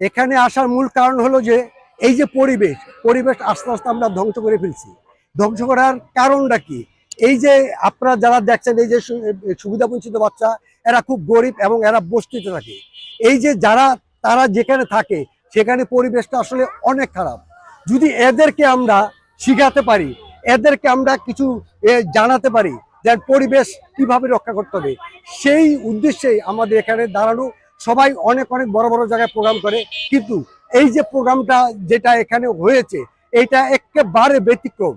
এখানে আসার মূল কারণ হলো যে, এই যে পরিবেশ পরিবেশ আস্তে আস্তে আমরা ধ্বংস করে ফেলছি। ধ্বংস করার কারণটা কি? এই যে আপনারা যারা দেখছেন, এই যে সুবিধা বঞ্চিত বাচ্চা, এরা খুব গরিব এবং এরা বস্তিতে থাকে। এই যে যারা, তারা যেখানে থাকে, সেখানে পরিবেশটা আসলে অনেক খারাপ। যদি এদেরকে আমরা শিখাতে পারি, এদেরকে আমরা কিছু জানাতে পারি যে পরিবেশ কীভাবে রক্ষা করতে হবে, সেই উদ্দেশ্যেই আমাদের এখানে দাঁড়ানো সবাই অনেক অনেক বড় বড় জায়গায় প্রোগ্রাম করে। কিন্তু এই যে প্রোগ্রামটা যেটা এখানে হয়েছে, এটা একেবারে ব্যতিক্রম।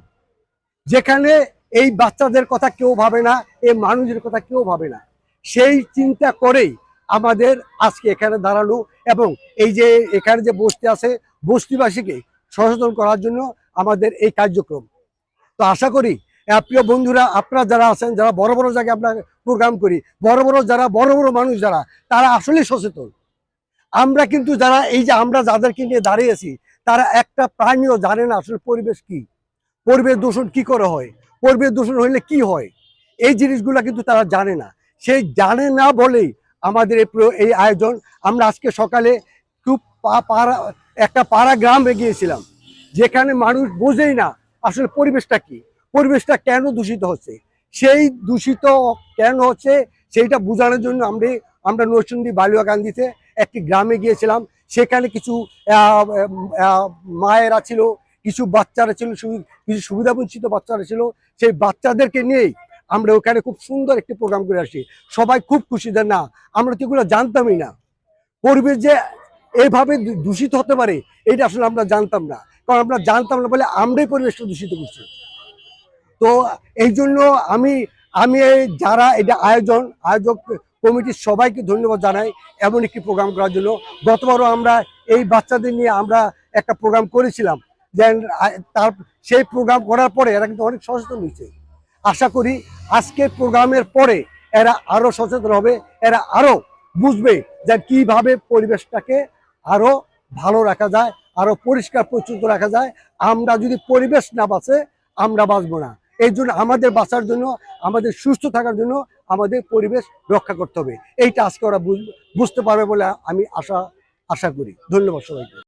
যেখানে এই বাচ্চাদের কথা কেউ ভাবে না, এই মানুষের কথা কেউ ভাবে না। সেই চিন্তা করেই আমাদের আজকে এখানে দাঁড়ানো এবং এই যে এখানে যে বস্তি আছে, বস্তিবাসীকে সচেতন করার জন্য আমাদের এই কার্যক্রম। তো আশা করি প্রিয় বন্ধুরা, আপনারা যারা আছেন, যারা বড় বড় জায়গায় আমরা প্রোগ্রাম করি, বড় বড় যারা, বড় বড় মানুষ যারা, তারা আসলে সচেতন। আমরা কিন্তু যারা, এই যে আমরা যাদেরকে নিয়ে দাঁড়িয়েছি তারা একটা প্রাণীও জানে না আসলে পরিবেশ কি। পরিবেশ দূষণ কি করে হয়? পরিবেশ দূষণ হইলে কি হয়? এই জিনিসগুলো কিন্তু তারা জানে না। সেই জানে না বলেই আমাদের এই এই আয়োজন, আমরা আজকে সকালে খুব পাড়া, একটা পাড়া গ্রামে গিয়েছিলাম, যেখানে মানুষ বোঝেই না আসলে পরিবেশটা কি। পরিবেশটা কেন দূষিত হচ্ছে? সেই দূষিত কেন হচ্ছে সেইটা বোঝানোর জন্য আমরা আমরা নরসিংদী বালুয়াকান্দিতে একটি গ্রামে গিয়েছিলাম। সেখানে কিছু মায়েরা ছিল, কিছু বাচ্চারা ছিল কিছু সুবিধা বঞ্চিত বাচ্চারা ছিল। সেই বাচ্চাদেরকে নিয়েই আমরা ওখানে খুব সুন্দর একটি প্রোগ্রাম করে আসি সবাই খুব খুশি যে না, আমরা তো জানতামই না। পরিবেশ যে এইভাবে দূষিত হতে পারে, এটা আসলে আমরা জানতাম না। কারণ আমরা জানতাম না বলে আমরাই পরিবেশটা দূষিত করছি। তো এই জন্য আমি আমি যারা এটা আয়োজন, আয়োজক কমিটির সবাইকে ধন্যবাদ জানাই এমন একটি প্রোগ্রাম করার জন্য। গতবারও আমরা এই বাচ্চাদের নিয়ে আমরা একটা প্রোগ্রাম করেছিলাম। দেন তার, সেই প্রোগ্রাম করার পরে এরা কিন্তু অনেক সচেতন হয়েছে। আশা করি আজকের প্রোগ্রামের পরে এরা আরও সচেতন হবে, এরা আরও বুঝবে যে কীভাবে পরিবেশটাকে আরও ভালো রাখা যায় আরও পরিষ্কার পরিচ্ছন্ন রাখা যায়। আমরা যদি পরিবেশ না বাঁচে, আমরা বাঁচবো না। এই জন্য আমাদের বাঁচার জন্য, আমাদের সুস্থ থাকার জন্য আমাদের পরিবেশ রক্ষা করতে হবে। এইটা আজকে ওরা বুঝ- বুঝতে পারবে বলে আমি আশা আশা করি। ধন্যবাদ সবাইকে।